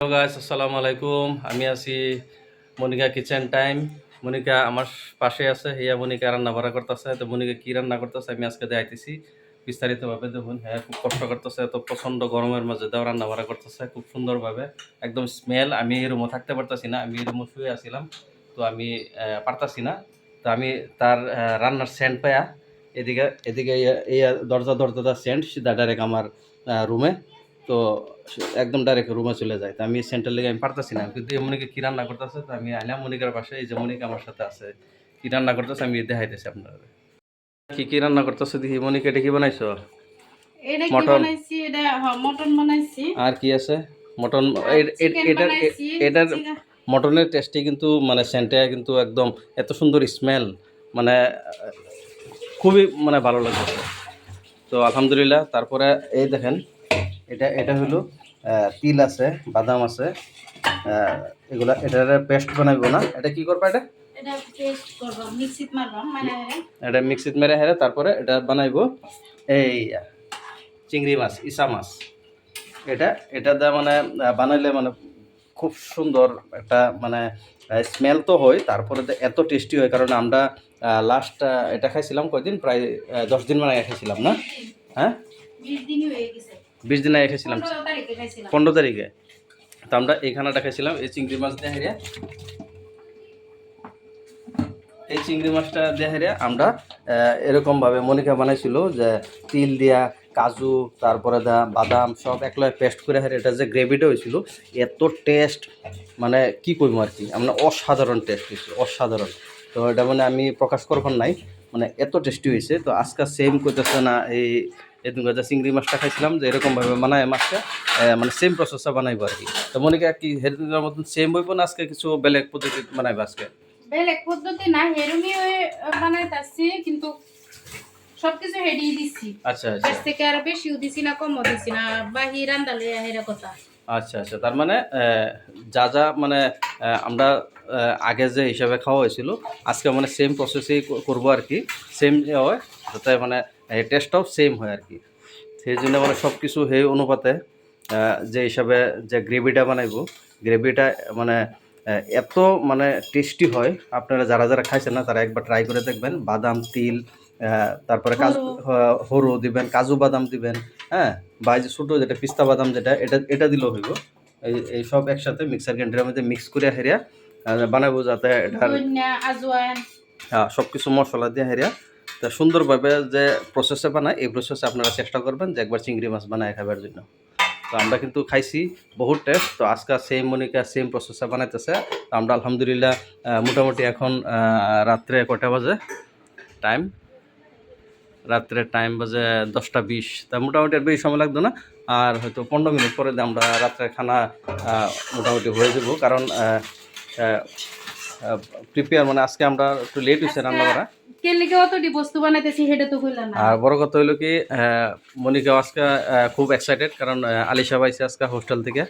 Guys আসসালামু আলাইকুম। আমি আছি মনিকা কিচেন টাইম মনিকা আমার পাশে আছে, হিয়া মনিকা রান্না বাড়া করতেছে। তো মনিকা কি রান্না করতেছে আমি আজকে দেখাইতেছি। বিস্তারিতভাবে দেখুন হ্যাঁ খুব কষ্ট করতেছে, তো প্রচণ্ড গরমের মাঝে দেওয়া রান্না বাড়া করতেছে, খুব সুন্দরভাবে। একদম স্মেল আমি এই রুমও থাকতে পারতাছি না, আমি এই রুমও শুয়ে আসছিলাম তো আমি পারতাছি না। তো আমি তার রান্নার সেন্ট পায়া, এদিকে এদিকে ইয়া দরজা দরজা সেন্ট সিধা ডাইরেক্ট আমার রুমে তো একদম ডাইরেক্ট রুমে চলে যায়। তো আমি সেন্টার লেগে আমি পারতেছি না। কিন্তু মনিকা কি রান্না করতেছে তো আমি আইলাম মনিকার পাশে এই যে মনিকা আমার সাথে আছে কি রান্না করতেছে আমি দেখাইতেছি আপনারা। কি কি রান্না করতেছে দেখি মনিকা এটা কি বানাইছো? মটন। মটন বানাইছি। আর কি আছে? মটন এটার এটার মটনের টেস্টে কিন্তু মানে সেন্টে কিন্তু একদম এত সুন্দর স্মেল মানে খুবই মানে ভালো লাগছে তো আলহামদুলিল্লাহ তারপরে এই দেখেন এটা এটা হলো তিল আছে বাদাম আছে এগুলা এটার পেস্ট বানাইবো না। এটা কি করবা এটা? এটা পেস্ট করব মিক্সিত মারবাম মানে এটা মিক্সিত মেরে হেরে তারপরে এটা বানাইবো। এই চিংড়ি মাছ ইসা মাছ। এটা এটা দা মানে বানাইলে মানে খুব সুন্দর একটা মানে স্মেল তো হয় তারপরে এত টেস্টি হয় কারণ আমরা লাস্ট এটা খাইছিলাম কয়দিন? প্রায় দশ দিন মানে খাইছিলাম না? হ্যাঁ? বিশ দিন আগে খাইছিলাম পনেরো তারিখে তো আমরা এই খানাটা খাইছিলাম এই চিংড়ি মাছ দিয়ে হেরিয়া। এই চিংড়ি মাছটা দিয়ে হেরিয়া আমরা এরকমভাবে মনিকা বানাইছিল যে তিল দিয়া কাজু তারপরে দা বাদাম সব একলগে পেস্ট করে হেরে এটা যে গ্রেভিটা হয়েছিল এত টেস্ট মানে কি কইম আর কি আমরা অসাধারণ টেস্ট হয়েছে অসাধারণ। তো এটা মানে আমি প্রকাশ করবার নাই মানে এত টেস্টি হয়েছে তো আজকে সেম করতেছে না এই এদিন যা চিংড়ি মাছটা খাইছিলাম যে এরকমভাবে বানায় মাছটা মানে সেম প্রসেসটা বানাইবো আর কি। তো মনিকা কি হেদিনের মতন সেম হইব না আজকে কিছু বেলেগ পদ্ধতি বানাইবো আজকে? বেলেগ পদ্ধতি না হেরুমি বানাইতাছি কিন্তু সবকিছু হেডিয়ে দিছি। আচ্ছা আচ্ছা। থেকে আর বেশিও দিছি না কমও দিছি না বাহি রান্দালে হেরা কথা। আচ্ছা আচ্ছা। তার মানে যা যা মানে আমরা আগে যে হিসাবে খাওয়া হয়েছিল, আজকে মানে সেম প্রসেসেই করব আর কি। সেম হয় যাতে মানে টেস্টটাও সেম হয় আর কি। সেই জন্য মানে সব কিছু সেই অনুপাতে যে হিসাবে যে গ্রেভিটা বানাইব গ্রেভিটা মানে এত মানে টেস্টি হয়। আপনারা যারা যারা খাইছেন না তারা একবার ট্রাই করে দেখবেন। বাদাম তিল তারপরে হরু দিবেন কাজু বাদাম দিবেন হ্যাঁ? বা এই যে ছোটো যেটা পিস্তা বাদাম যেটা এটা এটা দিলেও হইব। এই এই সব একসাথে মিক্সার গ্রাইন্ডারের মধ্যে মিক্স করে হেরিয়া বানাবো যাতে এটা হ্যাঁ সব কিছু মশলা দিয়ে হেরিয়া। তা সুন্দরভাবে যে প্রসেসে বানায় এই প্রসেসে আপনারা চেষ্টা করবেন যে একবার চিংড়ি মাছ বানায় খাবার জন্য। তো আমরা কিন্তু খাইছি বহুত টেস্ট তো আজকে সেম মনিকা সেম প্রসেসে বানাইতেছে। তো আমরা আলহামদুলিল্লাহ মোটামুটি এখন রাত্রে কটা বাজে? টাইম রাত্রে টাইম বাজে দশটা বিশ। তা মোটামুটি আর বেশি সময় লাগতো না। আর হয়তো পনেরো মিনিট পরে আমরা রাত্রে খানা মোটামুটি হয়ে যাব। কারণ প্রিপেয়ার মানে আজকে আমরা একটু লেট হয়েছে রান্না করা কে লিগে অতটি বস্তু বানাইতেছি সেটা তো কইলা না। আর বড় কথা হইল কি মনিকা আজকে খুব এক্সাইটেড কারণ আলিশা আজকে হোস্টেল থেকে।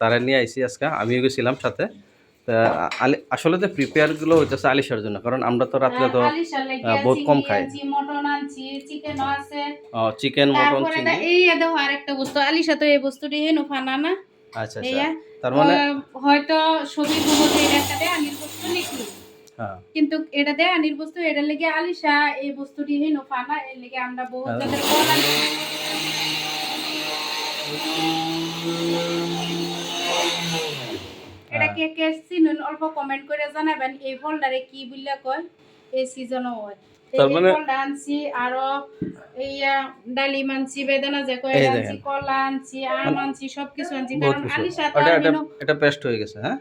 তারা নিয়ে আইসি আজকে আমিও গেছিলাম সাথে। তা আসলে তো হইতেছে আলিশার জন্য কারণ আমরা তো রাত্রে তো লাগি আহ, বহুত কম খাই। আনছি, মটন আছে। চিকেন মটন এই দেখো আরেকটা বস্তু আলিশা তো এই বস্তুটি হেনু ফানা না। আচ্ছা আচ্ছা। তার মানে হয়তো ছবি একটা বস্তু লিখি। হ্যাঁ কিন্তু এটা দেয় আনির বস্তু এটা লেগে আলিশা এই বস্তুটি হেনু ফানা এর লেগে আমরা বহুত হ্যাঁ। এটা কে কে চিনুন অল্প কমেন্ট করে জানাবেন এই ফলটারে কি বললে কয়? এই সিজনও হয়। তার মানে- আনছি আরও আনছি বেদানা যে কয়। আনছি কলা আনছি আম আনছি সবকিছু আনছি। কারণ আলিশা এটা এটা পেস্ট হয়ে গেছে হ্যাঁ?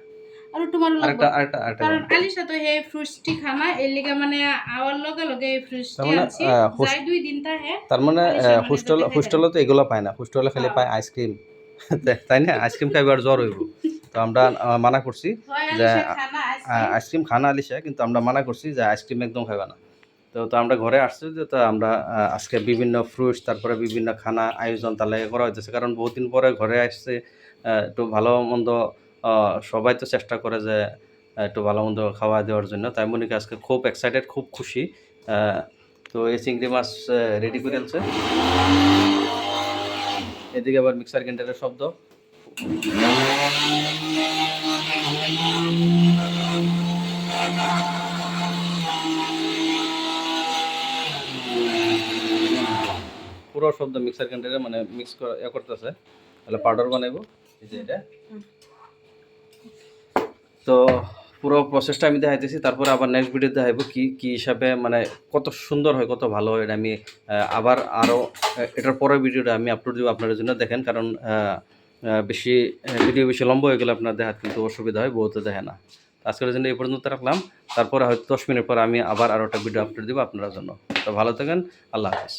আর ভালো লাগবে। আরেকটা আরেকটা কারণ আলিশা তো হে ফ্রুটসটি খানা এর লিগে মানে আওয়ার লগে লগে এই তার মানে, যাই দুই দিন তা হে তার মানে মানে হোস্টেল হোস্টেলে তো এগুলো পায় না। হোস্টেলে খালি হ্যাঁ। পায় আইসক্রিম। তাই না? আইসক্রিম খাইবার জ্বর হইব। তো আমরা মানা করছি যে, আইসক্রিম। খানা আলিশা কিন্তু আমরা মানা করছি যে আইসক্রিম একদম খাইবা না। তো তো আমরা ঘরে আসছি যে তো আমরা আজকে বিভিন্ন ফ্রুটস তারপরে বিভিন্ন খানা আয়োজন তার লাগে করা হইতেছে। কারণ বহুদিন পরে ঘরে আসছে একটু ভালো মন্দ সবাই তো চেষ্টা করে যে একটু ভালো মন্দ খাওয়া দেওয়ার জন্য। তাই মনে আজকে খুব এক্সাইটেড খুব খুশি। তো এই চিংড়ি মাছ রেডি করে আনছে। এদিকে আবার মিক্সার গ্রাইন্ডারের শব্দ। পুরো শব্দ মিক্সার গ্রাইন্ডারে মানে মিক্স করা ইয়ে করতেছে। তাহলে পাউডার বানাইব। এই যে এটা। তো পুরো প্রসেসটা আমি দেখাইতেছি, তারপরে আবার নেক্সট ভিডিও দেখাইবো কি কি হিসাবে মানে কত সুন্দর হয়, কত ভালো হয় আমি আবার আরও এটার পরের ভিডিওটা আমি আপলোড দেবো আপনাদের জন্য। দেখেন, কারণ বেশি ভিডিও বেশি লম্বা হয়ে গেলে আপনার দেখার কিন্তু অসুবিধা হয় বহুত দেখে না। আজকের জন্য এই পর্যন্ত রাখলাম। তারপরে হয়তো দশ মিনিট পর আমি আবার আরও একটা ভিডিও আপলোড দেবো আপনার জন্য। তো ভালো থাকেন, আল্লাহ হাফিজ।